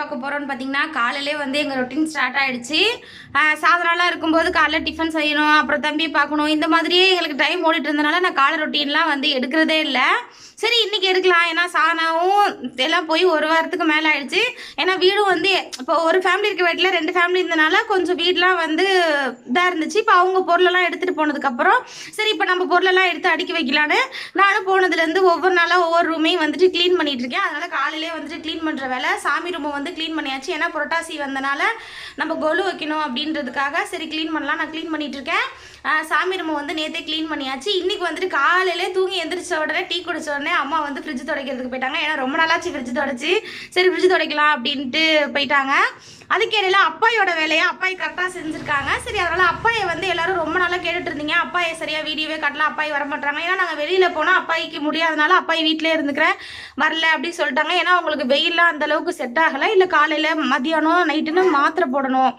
பார்க்க போகிறோம்னு பார்த்தீங்கன்னா காலையிலே வந்து எங்கள் ரொட்டீன் ஸ்டார்ட் ஆகிடுச்சு சாதனாலாம் இருக்கும்போது காலைல டிஃபன் செய்யணும் அப்புறம் தம்பி பார்க்கணும். இந்த மாதிரியே எங்களுக்கு டைம் ஓடிட்டு இருந்தனால நான் காலை ரொட்டீன்லாம் வந்து எடுக்கிறதே இல்லை. சரி இன்னைக்கு எடுக்கலாம். ஏன்னா சாணாவும் எல்லாம் போய் ஒரு வாரத்துக்கு மேலே ஆயிடுச்சு. ஏன்னா வீடும் வந்து இப்போ ஒரு ஃபேமிலி இருக்க வீட்டில் ரெண்டு ஃபேமிலி இருந்தனால கொஞ்சம் வீடெலாம் வந்து இதாக இருந்துச்சு. இப்போ அவங்க பொருளெல்லாம் எடுத்துகிட்டு போனதுக்கப்புறம் சரி இப்போ நம்ம பொருளெல்லாம் எடுத்து அடுக்கி வைக்கலான்னு நானும் போனதுலேருந்து ஒவ்வொரு நாளாக ஒவ்வொரு ரூமையும் வந்துட்டு க்ளீன் பண்ணிட்டு இருக்கேன். அதனால் காலையிலே வந்துட்டு க்ளீன் பண்ணுற வேலை. சாமி ரூமை வந்து க்ளீன் பண்ணியாச்சு. ஏன்னா புரட்டாசி வந்தனால நம்ம கொலு வைக்கணும் அப்படின்றதுக்காக சரி க்ளீன் பண்ணலாம். நான் க்ளீன் பண்ணிட்டு இருக்கேன். சாமி ரூமை வந்து நேற்றே க்ளீன் பண்ணியாச்சு. இன்னைக்கு வந்துட்டு காலையிலே தூங்கி எந்திரிச்ச உடனே டீ குடிச்ச உடனே அம்மா வந்து ஃப்ரிட்ஜ் துடைக்கிறதுக்கு போயிட்டாங்க. ஏன்னா ரொம்ப நாளாச்சு ஃப்ரிட்ஜ் துடைச்சி. சரி ஃப்ரிட்ஜ் துடைக்கலாம் அப்படின்ட்டு போயிட்டாங்க. அதுக்கு இடையில அப்பாயோட வேலையை அப்பாய் கரெக்டாக செஞ்சுருக்காங்க. சரி அதனால் அப்பாயை வந்து எல்லாரும் ரொம்ப நாளாக கேட்டுட்டு இருந்தீங்க. அப்பாயை சரியாக வீடியோவே காட்டலாம் அப்பாய் வர மாட்டாங்க ஏன்னா நாங்கள் வெளியில் போனால் அப்பாய்க்கு முடியாதனால அப்பாய் வீட்டிலே இருந்துக்கிறேன் வரல அப்படின்னு சொல்லிட்டாங்க. ஏன்னா அவங்களுக்கு வெயிலெலாம் அந்த அளவுக்கு செட் ஆகலை. இல்லை காலையில் மதியானம் நைட்டுன்னு மாத்திரை போடணும்.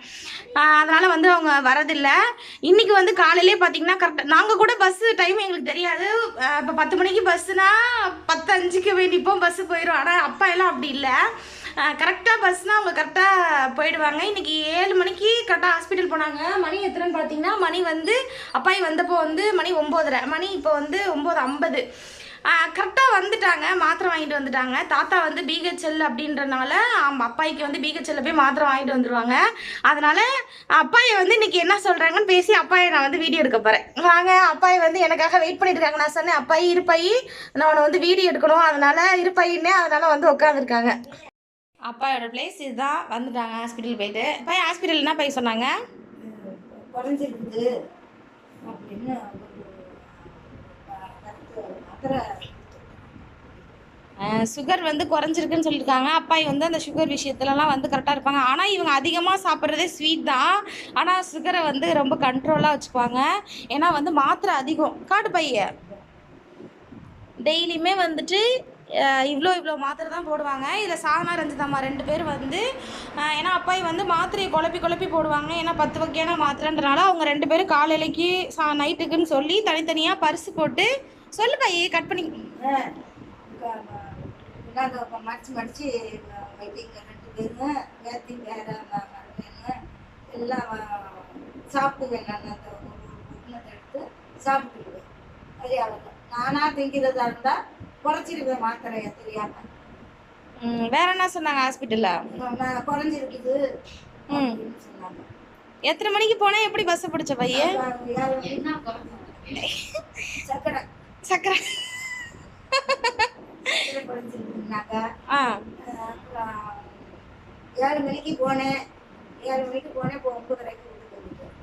அதனால் வந்து அவங்க வரதில்லை. இன்னைக்கு வந்து காலையிலே பார்த்தீங்கன்னா கரெக்டாக நாங்கள் கூட பஸ்ஸு டைம் எங்களுக்கு தெரியாது. இப்போ பத்து மணிக்கு பஸ்ஸுனால் பத்து அஞ்சுக்கு வேண்டிப்போம் பஸ்ஸு போயிடும் ஆனால் அப்பா எல்லாம் அப்படி இல்லை. கரெக்டாக பஸ்னால் அவங்க கரெக்டாக போயிடுவாங்க. இன்றைக்கி ஏழு மணிக்கு கரெக்டாக ஹாஸ்பிட்டல் போனாங்க. மணி எத்தனைன்னு பார்த்தீங்கன்னா மணி வந்து அப்பாய் வந்தப்போ வந்து மணி ஒம்போதரை. மணி இப்போ வந்து ஒம்பது ஐம்பது. கரெக்டாக வந்துட்டாங்க. மாத்திரை வாங்கிட்டு வந்துட்டாங்க. தாத்தா வந்து பிஹெச்எல் அப்படின்றனால ஆமா, அப்பாய்க்கு வந்து பிஹெச்எல்ல போய் மாத்திரை வாங்கிட்டு வந்துடுவாங்க அதனால அப்பாயை வந்து இன்னைக்கு என்ன சொல்கிறாங்கன்னு பேசி அப்பாயை நான் வந்து வீடியோ எடுக்க போகிறேன் வாங்க அப்பாயை வந்து எனக்காக வெயிட் பண்ணிட்டு இருக்காங்க. நான் சொன்னேன் அப்பாயி இருப்பாயி நான் உன்னை வந்து வீடியோ எடுக்கணும். அதனால இருப்பாயின்னே அதனால வந்து உட்காந்துருக்காங்க அப்பாயோட பிளேஸ் இதுதான். வந்துட்டாங்க ஹாஸ்பிட்டல் போயிட்டு. பையன் ஹாஸ்பிட்டல் என்ன பையன் சொன்னாங்க? குறைஞ்சிருக்குது. அப்படின்னு சுகர் வந்து குறைஞ்சிருக்குன்னு சொல்லியிருக்காங்க அப்பாய் வந்து அந்த சுகர் விஷயத்துலலாம் வந்து கரெக்டாக இருப்பாங்க. ஆனால் இவங்க அதிகமாக சாப்பிட்றதே ஸ்வீட் தான். ஆனால் சுகரை வந்து ரொம்ப கண்ட்ரோலாக வச்சுப்பாங்க ஏன்னா வந்து மாத்திரை அதிகம். காட்டு பைய. டெய்லியுமே வந்துட்டு இவ்வளோ இவ்வளோ மாத்திரை தான் போடுவாங்க இதில் சாதனா ரஞ்சிதாம்மா ரெண்டு பேர் வந்து ஏன்னா அப்பாய் வந்து மாத்திரையை குழப்பி குழப்பி போடுவாங்க ஏன்னா பத்து வகையான மாத்திரைன்றனால அவங்க ரெண்டு பேரும் காலையிலைக்கு சா நைட்டுக்குன்னு சொல்லி தனித்தனியாக பரிசு போட்டு சொல்லு பையே கட் பண்ணி மடிச்சு மடிச்சு ரெண்டு பேரும் வேத்தி வேற எல்லாம் சாப்பிடுவேன் நான் அந்த ஒரு எடுத்து சாப்பிட்டுக்குவேன் நானா திங்கிறதா இருந்தா குறைச்சிருவேன் மாத்திரையை தெரியாம? ம், வேற என்ன சொன்னாங்க ஹாஸ்பிட்டலில் குறைஞ்சிருக்குது. ம். சொன்னாங்க. எத்தனை மணிக்கு போனால் எப்படி பஸ் பிடிச்ச பையன் சக்கரை. சக்கரை. ஏழு மணிக்கு போனேன். ஏழு மணிக்கு போனேன் இப்போ வீட்டுக்கு வந்துட்டேன்.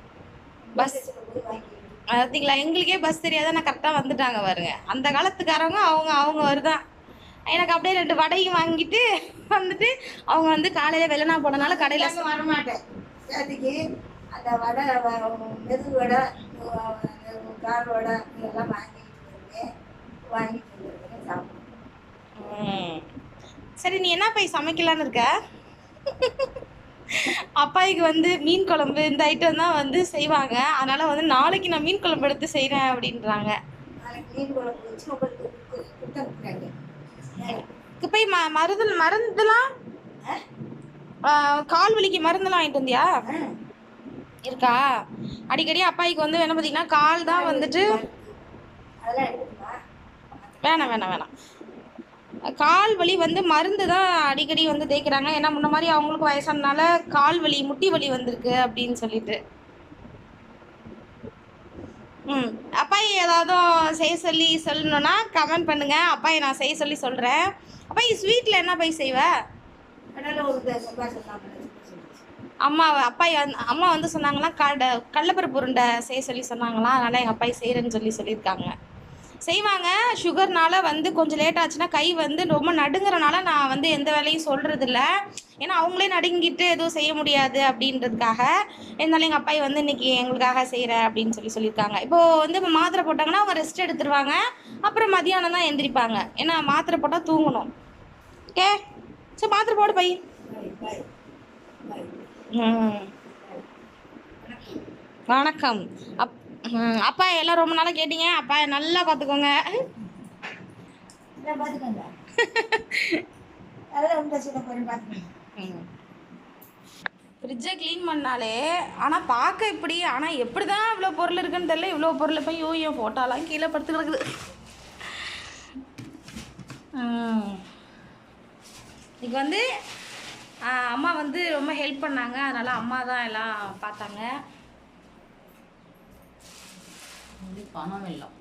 பஸ். போய் வாங்கிட்டு பார்த்தீங்களா எங்களுக்கே பஸ் தெரியாத? நான் கரெக்டாக வந்துட்டாங்க பாருங்க. அந்த காலத்துக்காரவங்க அவங்க அவங்க வருதான். எனக்கு அப்படியே ரெண்டு வடையும் வாங்கிட்டு வந்துட்டு அவங்க வந்து காலையில் வெள்ளனா போனனால கடையில் வரமாட்டேன் அந்த வடை மெது வடை கார் வடை இதெல்லாம் வாங்கிட்டு சாப்பிடுவேன் சரி நீ என்ன போய் சமைக்கலான்னு இருக்க? அப்பாய்க்கு வந்து மீன் குழம்பு இந்த ஐட்டம் தான் வந்து செய்வாங்க. அதனால வந்து நாளைக்கு நான் மீன் குழம்பு எடுத்து செய்கிறேன் அப்படின்றாங்க. இப்போ ம மருந்து மருந்துலாம் கால் வலிக்கு மருந்துலாம் வாங்கிட்டு வந்தியா? இருக்கா? அடிக்கடி அப்பாய்க்கு வந்து என்ன பார்த்தீங்கன்னா கால் தான் வந்துட்டு வேணாம் வேணாம் வேணாம். கால் வலி வந்து மருந்து தான் அடிக்கடி வந்து தேய்க்கிறாங்க. ஏன்னா முன்ன மாதிரி அவங்களுக்கு வயசானனால கால் வலி முட்டி வலி வந்திருக்கு அப்படின்னு சொல்லிட்டு. ம். அப்பாய் ஏதாவது செய்ய சொல்லி சொல்லணும்னா கமெண்ட் பண்ணுங்க. அப்பாயை நான் செய்ய சொல்லி சொல்கிறேன் அப்பாய் ஸ்வீட்டில் என்ன போய் செய்வ? அம்மா அப்பாய் அம்மா வந்து சொன்னாங்களாம் கடை கடலப்பருப்பு உருண்டை செய்ய சொல்லி சொன்னாங்களாம். அதனால் எங்கள் அப்பாய் செய்கிறேன்னு சொல்லி சொல்லியிருக்காங்க. செய்வாங்க. சுகர்னால வந்து கொஞ்சம் லேட் ஆச்சுன்னா கை வந்து ரொம்ப நடுங்குறனால நான் வந்து எந்த வேலையும் சொல்கிறதில்ல ஏன்னா அவங்களே நடுங்கிட்டு எதுவும் செய்ய முடியாது அப்படின்றதுக்காக. இருந்தாலும் எங்கள் அப்பாய் வந்து இன்னைக்கு எங்களுக்காக செய்கிறேன் அப்படின்னு சொல்லி சொல்லியிருக்காங்க. இப்போது வந்து இப்போ மாத்திரை போட்டாங்கன்னா அவங்க ரெஸ்ட் எடுத்துருவாங்க. அப்புறம் மதியானம் தான் எந்திரிப்பாங்க. ஏன்னா மாத்திரை போட்டால் தூங்கணும். ஓகே சரி மாத்திரை போடு பை. வணக்கம். அப் அப்பா எல்லாம் ரொம்ப நாளாக கேட்டீங்க? அப்பா நல்லா பார்த்துக்கோங்க ஃப்ரிட்ஜை க்ளீன் பண்ணாலே ஆனால் பார்க்க இப்படி ஆனால் எப்படி தான் இவ்வளோ பொருள் இருக்குன்னு தெரியல. இவ்வளோ பொருள் போய் யோ என் ஃபோட்டோலாம் கீழே படுத்து கிடக்குது. ம். இன்னைக்கு வந்து அம்மா வந்து ரொம்ப ஹெல்ப் பண்ணாங்க. அதனால அம்மா தான் எல்லாம் பார்த்தாங்க. பணம் வெள்ளம்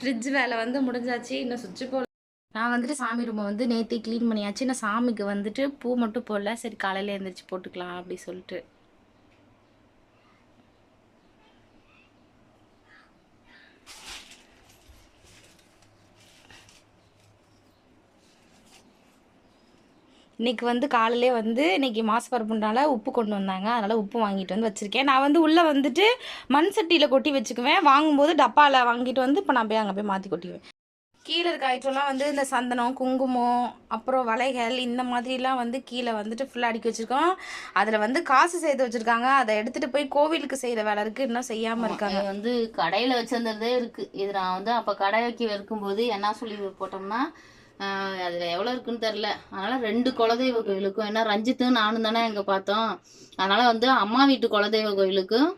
ஃப்ரிட்ஜ் வேலை வந்து முடிஞ்சாச்சு இன்னும் சுவிட்ச் போல நான் வந்துட்டு சாமி ரூமை வந்து நேற்று க்ளீன் பண்ணியாச்சு. நான் சாமிக்கு வந்துட்டு பூ மட்டும் போடல. சரி காலையில் எழுந்திரிச்சு போட்டுக்கலாம் அப்படி சொல்லிட்டு. இன்னைக்கு வந்து காலையிலே வந்து இன்னைக்கு மாச பரப்புனால உப்பு கொண்டு வந்தாங்க. அதனால் உப்பு வாங்கிட்டு வந்து வச்சுருக்கேன். நான் வந்து உள்ளே வந்துட்டு மண் சட்டியில் கொட்டி வச்சுக்குவேன். வாங்கும்போது டப்பாவில் வாங்கிட்டு வந்து இப்போ நான் போய் அங்கே போய் மாற்றி கொட்டிக்குவேன் கீழே இருக்க ஐட்டம்லாம் வந்து இந்த சந்தனம் குங்குமம் அப்புறம் வளைகள் இந்த மாதிரிலாம் வந்து கீழே வந்துட்டு ஃபுல்லாக அடுக்கி வச்சுருக்கோம். அதில் வந்து காசு சேர்த்து வச்சுருக்காங்க. அதை எடுத்துகிட்டு போய் கோவிலுக்கு செய்கிற வேலை இருக்குது இன்னும் செய்யாமல் இருக்காங்க. வந்து கடையில் வச்சிருந்ததே இருக்கு. இது நான் வந்து அப்போ கடைக்கு வைக்கும்போது என்ன சொல்லி போட்டோம்னா அதில் எவ்வளோ இருக்குன்னு தெரில அதனால் ரெண்டு குலதெய்வ கோயிலுக்கும் ஏன்னா ரஞ்சித்தும் நானும் தானே இங்கே பார்த்தோம். அதனால் வந்து அம்மா வீட்டு குலதெய்வ கோயிலுக்கும்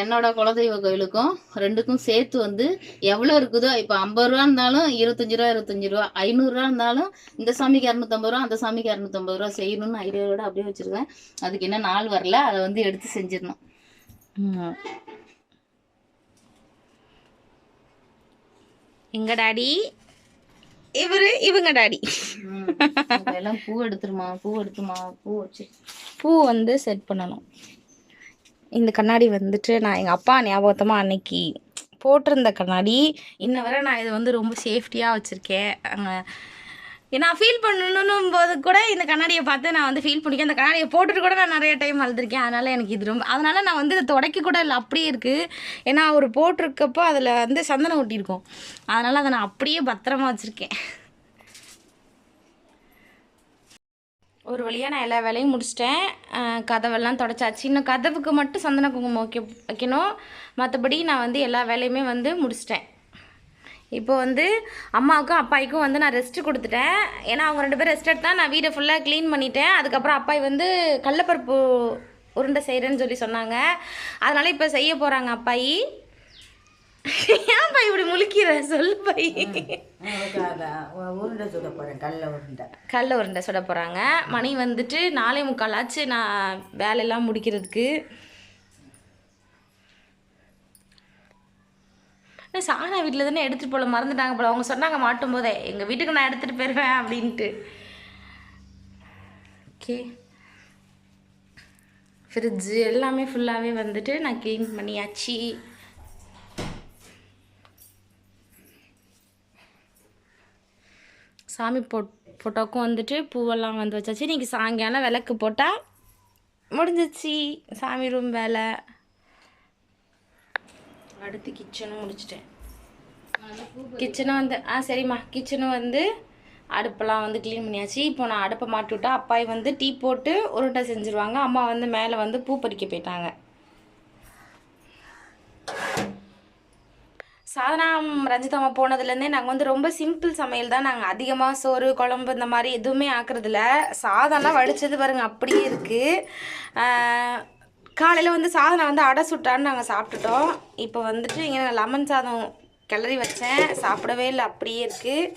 என்னோட குலதெய்வ கோயிலுக்கும் ரெண்டுக்கும் சேர்த்து வந்து எவ்வளோ இருக்குதோ இப்போ ஐம்பது ரூபா இருந்தாலும் இருபத்தஞ்சி ரூபா இருபத்தஞ்சி ரூபா ஐநூறுரூவா இருந்தாலும் இந்த சாமிக்கு இரநூத்தம்பது ரூபா அந்த சாமிக்கு இரநூத்தம்பது ரூபா செய்யணும்னு ஐடியாவோட அப்படியே வச்சிருக்கேன் அதுக்கு என்ன நாள் வரல அதை வந்து எடுத்து செஞ்சிடணும். எங்க டாடி? இவர் இவங்க டாடி. எல்லாம் பூ எடுத்துருமா பூ எடுத்துமா பூ வச்சு. பூ வந்து செட் பண்ணணும். இந்த கண்ணாடி வந்துட்டு நான் எங்கள் அப்பா ஞாபகத்தமாக அன்னைக்கு போட்டிருந்த கண்ணாடி. இன்ன வரை நான் இதை வந்து ரொம்ப சேஃப்டியாக வச்சுருக்கேன். நான் ஃபீல் பண்ணணும் போது கூட இந்த கண்ணாடியை பார்த்து நான் வந்து ஃபீல் பண்ணிக்க அந்த கண்ணாடியை போட்டுட்டு கூட நான் நிறைய டைம் அழுதுருக்கேன். அதனால் எனக்கு இது ரொம்ப அதனால் நான் வந்து இதை தொடக்க கூட இல்லை அப்படியே இருக்குது ஏன்னா அவர் போட்டிருக்கப்போ அதில் வந்து சந்தனம் ஒட்டியிருக்கோம் அதனால் அதை நான் அப்படியே பத்திரமா வச்சுருக்கேன். ஒரு வழியாக நான் எல்லா வேலையும் முடிச்சிட்டேன். கதவெல்லாம் தொடச்சாச்சு. இன்னும் கதவுக்கு மட்டும் சந்தன குங்குமம் வைக்க வைக்கணும். மற்றபடி நான் வந்து எல்லா வேலையுமே வந்து முடிச்சிட்டேன். இப்போ வந்து அம்மாவுக்கும் அப்பாய்க்கும் வந்து நான் ரெஸ்ட் கொடுத்துட்டேன். ஏன்னா அவங்க ரெண்டு பேரும் ரெஸ்ட் எடுத்தா நான் வீடை ஃபுல்லாக க்ளீன் பண்ணிட்டேன். அதுக்கப்புறம் அப்பாய் வந்து கடலப்பருப்பு உருண்டை செய்கிறேன்னு சொல்லி சொன்னாங்க. அதனால் இப்போ செய்ய போகிறாங்க அப்பாயி. ஏன் பை இப்படி முழிக்கிற? சொல்லு பை உருண்டை சுட போகிறேன் கடல உருண்டை. கடல உருண்டை சுட போகிறாங்க மணி வந்துட்டு நாலே முக்கால் ஆச்சு. நான் வேலையெல்லாம் முடிக்கிறதுக்கு. நான் சாணா வீட்டில் தானே எடுத்துகிட்டு போல மறந்துட்டாங்க போல. அவங்க சொன்னாங்க மாட்டும் போதே எங்கள் வீட்டுக்கு நான் எடுத்துகிட்டு போயிடுவேன் அப்படின்ட்டு. ஓகே. ஃப்ரிட்ஜு எல்லாமே ஃபுல்லாகவே வந்துட்டு நான் க்ளீன் பண்ணியாச்சு. சாமி போ ஃபோட்டோக்கும் வந்துட்டு பூவெல்லாம் வந்து வச்சாச்சு. இன்றைக்கி சாயங்காலம் விளக்கு போட்டால் முடிஞ்சிச்சு. சாமி ரூம் வேலை. அடுத்து கிச்சனும் முடிச்சிட்டேன். கிச்சனும் வந்து ஆ சரிம்மா. கிச்சனும் வந்து அடுப்பெல்லாம் வந்து க்ளீன் பண்ணியாச்சு. இப்போ நான் அடுப்பை மாட்டி விட்டா அப்பாய் வந்து டீ போட்டு உருண்டை செஞ்சுருவாங்க. அம்மா வந்து மேலே வந்து பூ பறிக்க போயிட்டாங்க. சாதனா ரஞ்சிதம்மா போனதுலேருந்தே நாங்கள் வந்து ரொம்ப சிம்பிள் சமையல் தான். நாங்கள் அதிகமாக சோறு குழம்பு இந்த மாதிரி எதுவுமே ஆக்குறதில்ல. சாதம்லாம் வடிச்சது பாருங்க அப்படியே இருக்குது காலையில் வந்து சாதனை வந்து அடை சுட்டான்னு நாங்கள் சாப்பிட்டுட்டோம். இப்போ வந்துட்டு இங்கே லெமன் சாதம் கிளறி வச்சேன். சாப்பிடவே இல்லை அப்படியே இருக்குது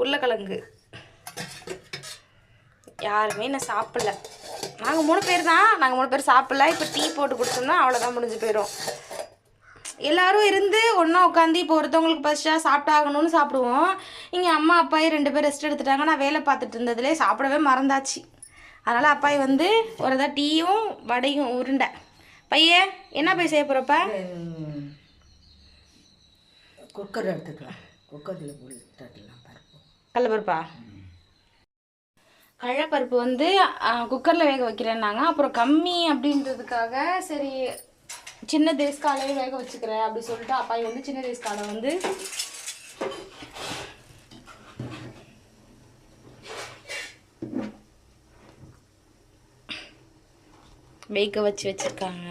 உருளைக்கிழங்கு. யாருமே நான் சாப்பிடல. நாங்கள் மூணு பேர் தான். நாங்கள் மூணு பேர் சாப்பிடல. இப்போ டீ போட்டு கொடுத்தோம்னா அவ்வளோதான் முடிஞ்சு போயிடும் எல்லாரும் இருந்து ஒன்றா உட்காந்து இப்போ ஒருத்தவங்களுக்கு பசிச்சா சாப்பிட்டாகணும்னு சாப்பிடுவோம். இங்கே அம்மா அப்பாயி ரெண்டு பேர் ரெஸ்ட் எடுத்துட்டாங்க. நான் வேலை பார்த்துட்டு இருந்ததுலே சாப்பிடவே மறந்தாச்சு. அதனால் அப்பாயி வந்து ஒரு இதாக டீயும் வடையும் உருண்டை. பையே என்ன போய் செய்ய போகிறப்ப குக்கர் எடுத்துக்கலாம். குக்கரில் போட்டுலாம் பருப்பு. கடலப்பருப்பா? கடலப்பருப்பு வந்து குக்கரில் வேக வைக்கிறேன்னாங்க. அப்புறம் கம்மி அப்படின்றதுக்காக சரி சின்ன தேஸ்காலையே வேக வச்சுக்கிறேன் அப்படி சொல்லிட்டு அப்பாய் வந்து சின்ன தேஸ்காலை வந்து வேக வச்சு வச்சுருக்காங்க.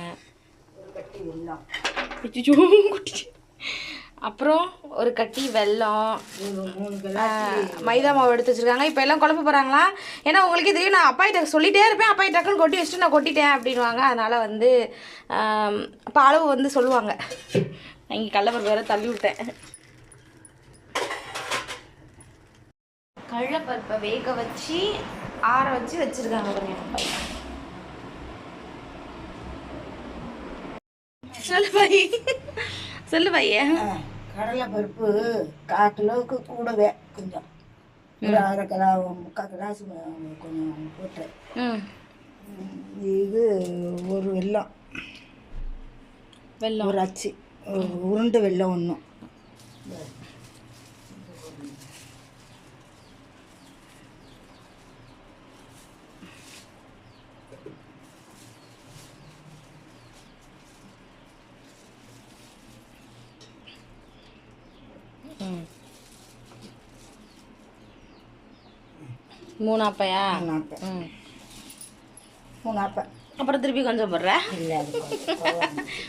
அப்புறம் ஒரு கட்டி வெல்லம் மூணு மைதா மாவு எடுத்து வச்சிருக்காங்க. இப்போ எல்லாம் குழப்ப போகிறாங்களா ஏன்னா உங்களுக்கே தெரியும் நான் அப்பாயிட்ட சொல்லிட்டே இருப்பேன். அப்பாய் டக்குன்னு கொட்டி வச்சுட்டு நான் கொட்டிட்டேன் அப்படின்வாங்க அதனால் வந்து இப்போ அப்போ அளவு வந்து சொல்லுவாங்க. நான் இங்கே கடலப்பருப்பு வேற தள்ளி விட்டேன். கடலப்பருப்பை வேக வச்சு ஆற வச்சு வச்சுருக்காங்க பாருங்க என் அப்பாய். சொல்லு பாய். சொல்லு பையன் கடலை பருப்பு கால் கிலோவுக்கு கூடவே கொஞ்சம். ஒரு அரை கிலோ முக்கால் கிளாஸ் கொஞ்சம் போட்டேன் இது ஒரு வெல்லம். வெல்லம். ஒரு அச்சு. உருண்டை வெல்லம் ஒன்றும் ம் மூணு அப்பையா ம். மூணு ஆப்பை அப்புறம் திருப்பி கொஞ்சம் போடுறேன் இல்லை.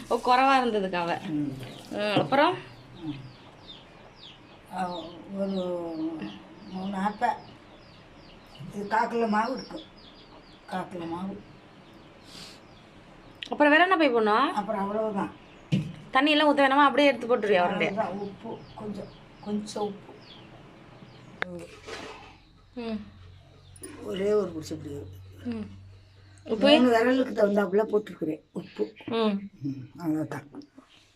ஓ குறவா இருந்ததுக்கு அவ. அப்புறம்? ஒரு மூணு ஆப்பை இது காக்கில் மாவு இருக்கும் காக்கில் மாவு. அப்புறம் வேற என்ன போய் பண்ணும் அப்புறம் அவ்வளவுதான். தண்ணி எல்லாம் ஊற்ற வேணாமா? அப்படியே எடுத்து போட்டுருவியா அவ்வளவுதான். உப்பு கொஞ்சம் கொஞ்சம் உப்பு. ம். ஒரே ஒரு பிடிச்சி இப்படி ம். மூணு விரலுக்கு தகுந்தாப்புல போட்டிருக்கிறேன். உப்பு. அவ்வளவுதான்.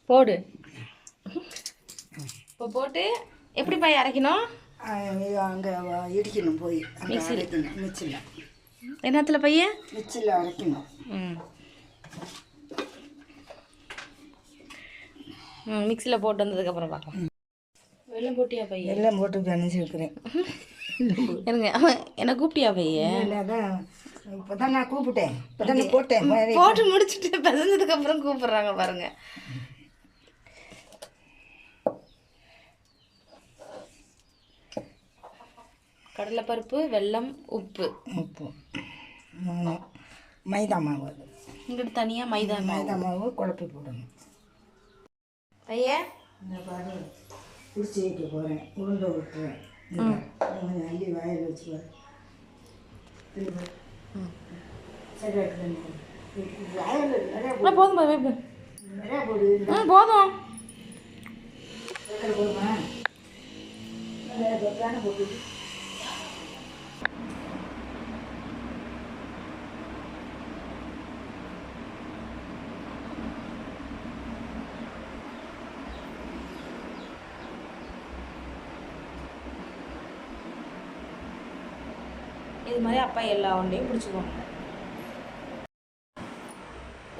போடு. இப்போ போட்டு எப்படி போய் அரைக்கணும்? அங்கே இடிக்கணும் போய். அங்கே அரைக்கணும் மிச்சில் என்னத்துல பையன் மிச்சில் அரைக்கணும். ம். மிக்சியில் போட்டு வந்ததுக்கப்புறம் பார்க்கலாம். வெள்ளம் போட்டியா பையன்? எல்லாம் போட்டு பிணைச்சிருக்கிறேன் எனக்கு என்னை கூப்பிட்டியா பையன் இல்லை அதான். இப்போ தான் நான் கூப்பிட்டேன். இப்போ தானே போட்டேன். போட்டு முடிச்சுட்டு பிசைஞ்சதுக்கு அப்புறம் கூப்பிடுறாங்க பாருங்க. கடலைப்பருப்பு வெல்லம் உப்பு. உப்பு. மூணு. மைதா மாவு. அது இங்கிட்டு தனியாக மைதா மைதா மாவு குழப்பி போடணும். பையன்? பிடிச்சி வைக்க போகிறேன் உருண்டை விட்டுறேன் அள்ளி வாயில் வச்சு பாரு இது பாரு. சரி வைக்கிறேன். இது வாயில் நிறையா ஆ போதும் போதும் நிறையா தொட்டான போட்டு மாதிரி அப்பா எல்லா உருண்டையும் பிடிச்சிக்குவாங்க.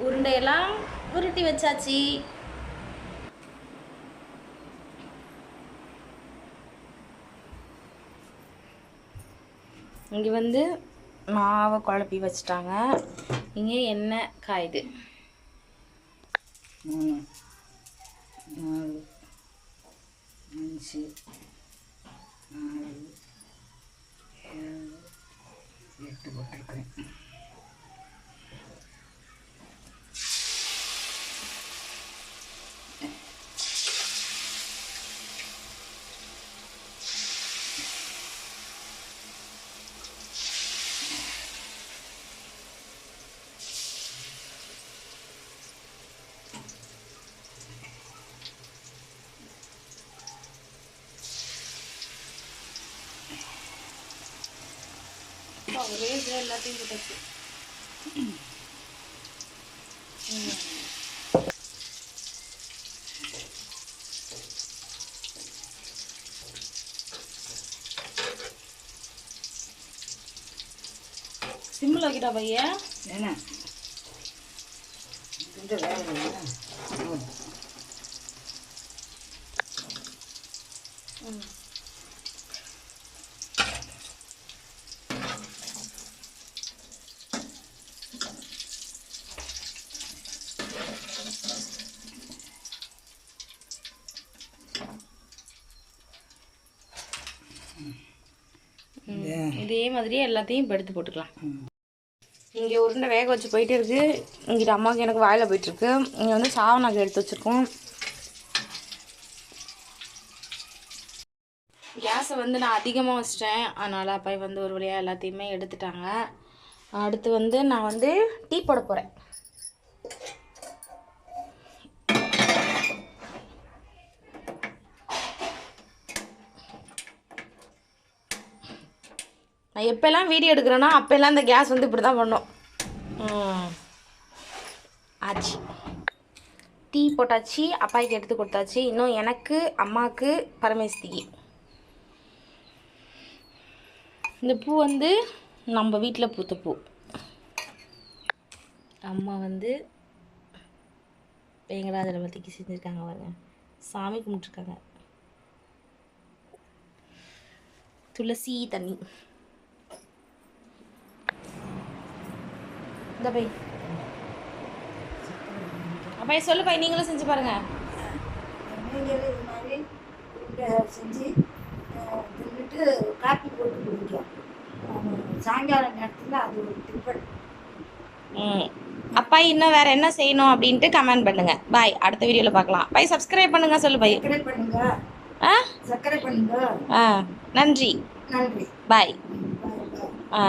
உருண்டையெல்லாம் உருட்டி வச்சாச்சு. இங்கே வந்து மாவை குழப்பி வச்சுட்டாங்க. இங்கே எண்ணெய் காயுது. மூணு நாலு அஞ்சு ஆறு ஏழு எட்டு போட்டிருக்கிறேன் ஒரே இதில் எல்லாத்தையும் போட்டாச்சு. சிம்மில் வைக்கிட்டா பையன்? என்ன? கொஞ்சம் வேலை இதே மாதிரியே எல்லாத்தையும் இப்போ எடுத்து போட்டுக்கலாம். இங்கே உருண்டை வேக வச்சு போயிட்டே இருக்கு. இங்கிட்ட அம்மாவுக்கு எனக்கு வாயில் போயிட்டுருக்கு இங்கே வந்து சாவனாக்கு எடுத்து வச்சுருக்கோம். கேஸை வந்து நான் அதிகமாக வச்சிட்டேன். அதனால் அப்பா வந்து ஒரு வழியாக எல்லாத்தையுமே எடுத்துட்டாங்க. அடுத்து வந்து நான் வந்து டீ போட போகிறேன் நான் எப்போல்லாம் வீடியோ எடுக்கிறேன்னா அப்போல்லாம் இந்த கேஸ் வந்து இப்படி தான் பண்ணும் ஆச்சு. டீ போட்டாச்சு அப்பாய்க்கு எடுத்து கொடுத்தாச்சு. இன்னும் எனக்கு அம்மாவுக்கு பரமேஸ்திக்கு. இந்த பூ வந்து நம்ம வீட்டில் பூத்த பூ. அம்மா வந்து வெங்கடாஜலபதிக்கு செஞ்சுருக்காங்க பாருங்க. சாமி கும்பிட்ருக்காங்க துளசி தண்ணி. இந்த பை. அப்பா சொல்லு பை நீங்களும் செஞ்சு பாருங்க. நீங்களும் இது மாதிரி உருண்டை செஞ்சு அஹ், தின்னுட்டு காப்பி போட்டு குடிக்கலாம் அஹ், சாயங்கால நேரத்தில் அது ஒரு டிஃபன் அப்பா இன்னும் வேற என்ன செய்யணும் அப்படின்ட்டு கமெண்ட் பண்ணுங்க. பாய் அடுத்த வீடியோவில் பார்க்கலாம். பை சப்ஸ்கிரைப் பண்ணுங்க சொல்லு பை. சர்க்கரை பண்ணுங்க ஆ? சர்க்கரை பண்ணுங்க. ஆ. நன்றி. நன்றி. பாய் பாய் பாய் ஆ.